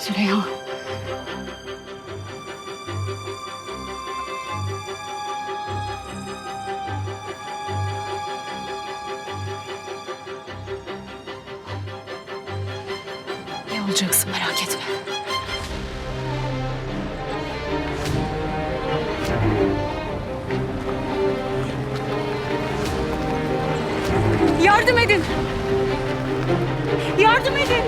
Züleyha. İyi olacaksın merak etme. Yardım edin. Yardım edin.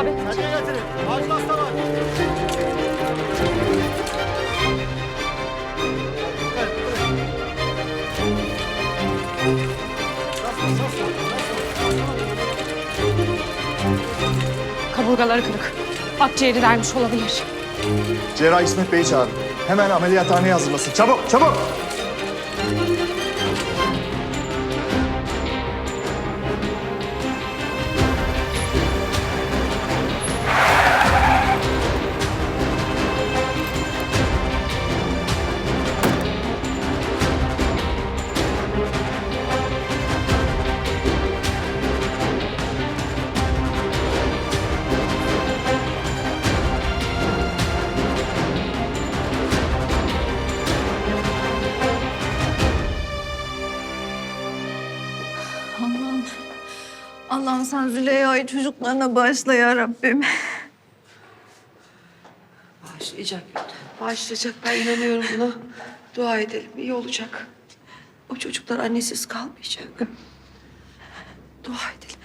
Abi. Hadi getirin. Acil hasta var. Kaburgaları kırık. Akciğeri vermiş olabilir. Cerrah İsmet Bey'i çağırın. Hemen ameliyathaneye hazırlasın. Çabuk, çabuk. Allah'ım sen Züleyha'yı çocuklarına bağışla ya Rabbim. Başlayacak. Başlayacak. Ben inanıyorum buna. Dua edelim. iyi olacak. O çocuklar annesiz kalmayacak. Dua edelim.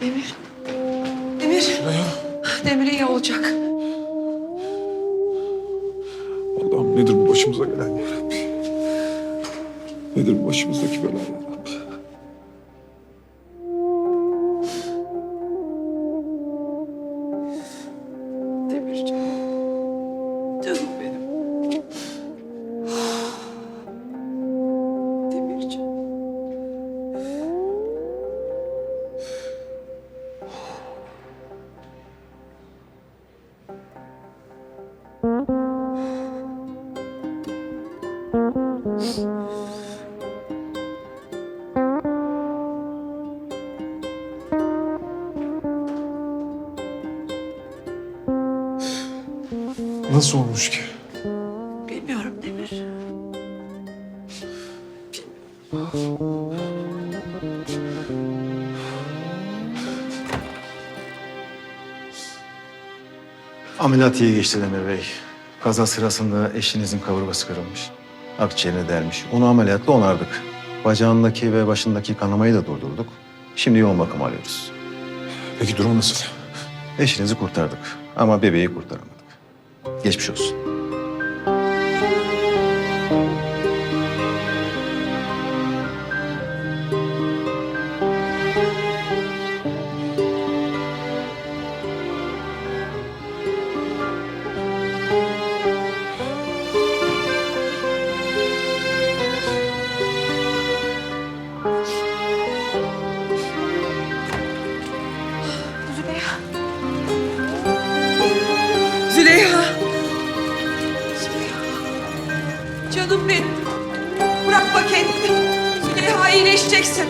Demir. Demir. Demir iyi olacak. Allah'ım nedir bu başımıza gelen ya Rabbi? Nedir bu başımızdaki bela ya Rabbi? Demirciğim. Canım Nasıl olmuş ki? Bilmiyorum Demir. Ameliyat iyi geçti Demir Bey. Kaza sırasında eşinizin kaburgası kırılmış. Akciğerine delmiş. Onu ameliyatla onardık. Bacağındaki ve başındaki kanamayı da durdurduk. Şimdi yoğun bakım alıyoruz. Peki durum nasıl? Eşinizi kurtardık ama bebeği kurtaramadık. Geçmiş olsun. Canım benim. Bırakma kendini. Züleyha iyileşeceksin.